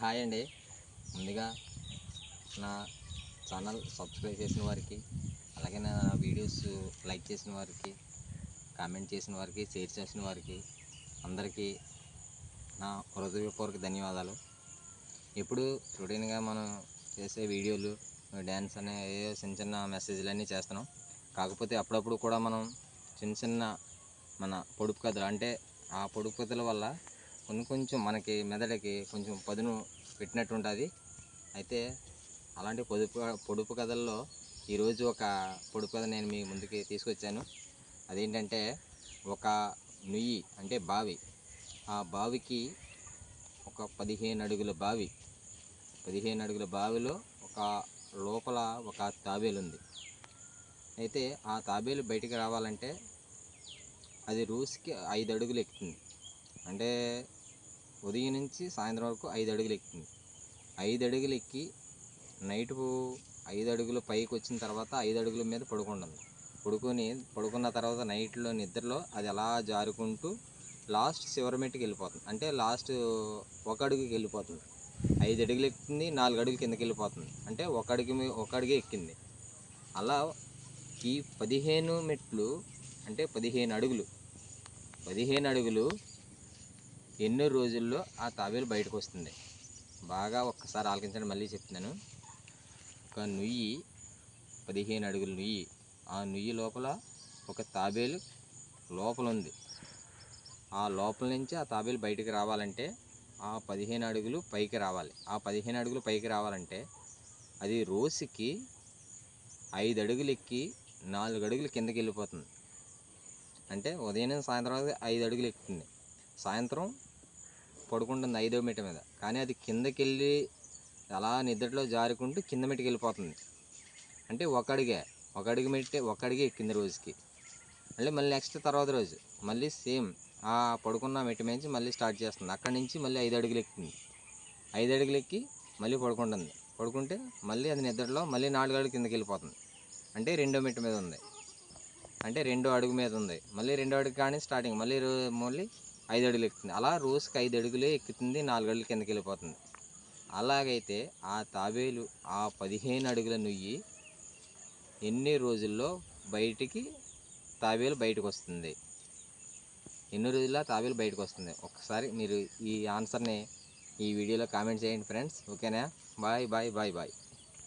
Hi అండి. ముందుగా నా ఛానల్ సబ్స్క్రైబ్ చేసిన వారికి అలాగే నా వీడియోస్ లైక్ చేసిన వారికి కామెంట్ చేసిన వారికి షేర్ చేసిన వారికి అందరికీ నా హృదయపూర్వక ధన్యవాదాలు. ఇప్పుడు రొటీన్గా మనం చేసే వీడియోలు డ్యాన్స్ అనే చిన్న చిన్న మెసేజ్లు అన్నీ చేస్తున్నాం. కాకపోతే అప్పుడప్పుడు కూడా మనం చిన్న చిన్న మన పొడుపు కథలు అంటే ఆ పొడుపు కథల వల్ల కొన్ని కొంచెం మనకి మెదడుకి కొంచెం పదును పెట్టినట్టు ఉంటుంది అయితే అలాంటి పొదుపు పొడుపు కథల్లో ఈరోజు ఒక పొడుపు కథ నేను మీ ముందుకి తీసుకొచ్చాను. అదేంటంటే ఒక నుయ్యి అంటే బావి. ఆ బావికి ఒక పదిహేను అడుగుల బావి. పదిహేను అడుగుల బావిలో ఒక లోపల ఒక తాబేలు ఉంది అయితే ఆ తాబేలు బయటికి రావాలంటే అది రూస్కి ఐదు అడుగులు ఎక్కుతుంది. అంటే ఉదయం నుంచి సాయంత్రం వరకు ఐదు అడుగులు ఎక్కింది. ఐదు అడుగులు ఎక్కి నైట్ ఐదు అడుగులు పైకి వచ్చిన తర్వాత ఐదు అడుగుల మీద పడుకుంటుంది. పడుకొని పడుకున్న తర్వాత నైట్లో నిద్రలో అది అలా జారుకుంటూ లాస్ట్ చివరి మెట్టుకి వెళ్ళిపోతుంది. అంటే లాస్ట్ ఒక అడుగుకి వెళ్ళిపోతుంది. ఐదు అడుగులు ఎక్కుతుంది నాలుగు అడుగులు కిందకి వెళ్ళిపోతుంది. అంటే ఒక అడుగు ఒక అడుగే ఎక్కింది. అలా ఈ పదిహేను మెట్లు అంటే పదిహేను అడుగులు పదిహేను అడుగులు ఎన్నో రోజుల్లో ఆ తాబేలు బయటకు వస్తుంది బాగా ఒక్కసారి ఆలకించండి మళ్ళీ చెప్తున్నాను. ఒక నుయ్యి పదిహేను అడుగుల నుయ్యి. ఆ నుయ్యి లోపల ఒక తాబేలు లోపల ఉంది ఆ లోపల నుంచి ఆ తాబేలు బయటికి రావాలంటే ఆ పదిహేను అడుగులు పైకి రావాలి. ఆ పదిహేను అడుగులు పైకి రావాలంటే అది రోజుకి ఐదు అడుగులు ఎక్కి నాలుగు అడుగులు కిందకి వెళ్ళిపోతుంది అంటే ఉదయం సాయంత్రం ఐదు అడుగులు ఎక్కుతుంది. సాయంత్రం పడుకుంటుంది ఐదో మెట్టు మీద. కానీ అది కిందకి వెళ్ళి అలా నిద్రలో జారుకుంటూ కింద మెట్టుకి వెళ్ళిపోతుంది అంటే ఒక అడిగే ఒక అడుగు మెట్టే ఒక అడిగే రోజుకి. మళ్ళీ మళ్ళీ నెక్స్ట్ తర్వాత రోజు. మళ్ళీ సేమ్ ఆ పడుకున్న మెట్టు మీద నుంచి మళ్ళీ స్టార్ట్ చేస్తుంది. అక్కడి నుంచి మళ్ళీ ఐదు అడుగులు ఎక్కింది ఐదు అడుగులు ఎక్కి మళ్ళీ పడుకుంటుంది. పడుకుంటే మళ్ళీ అది నిద్రలో మళ్ళీ నాలుగు అడుగులు కిందకి వెళ్ళిపోతుంది అంటే రెండో మెట్టు మీద ఉంది. అంటే రెండో అడుగు మీద ఉంది. మళ్ళీ రెండో అడుగు కానీ స్టార్టింగ్. మళ్ళీ రో- మళ్ళీ ఐదు అడుగులు ఎక్కుతుంది అలా రోజుకి ఐదు అడుగులే ఎక్కుతుంది నాలుగు అడుగులు కిందకి వెళ్ళిపోతుంది అలాగైతే ఆ తాబేలు ఆ పదిహేను అడుగుల నుయ్యి ఎన్ని రోజుల్లో బయటికి తాబేలు బయటకు వస్తుంది ఎన్ని రోజుల్లో తాబేలు బయటకు వస్తుంది ఒకసారి మీరు ఈ ఆన్సర్ని ఈ వీడియోలో కామెంట్ చేయండి ఫ్రెండ్స్. ఓకేనా? Bye bye bye bye.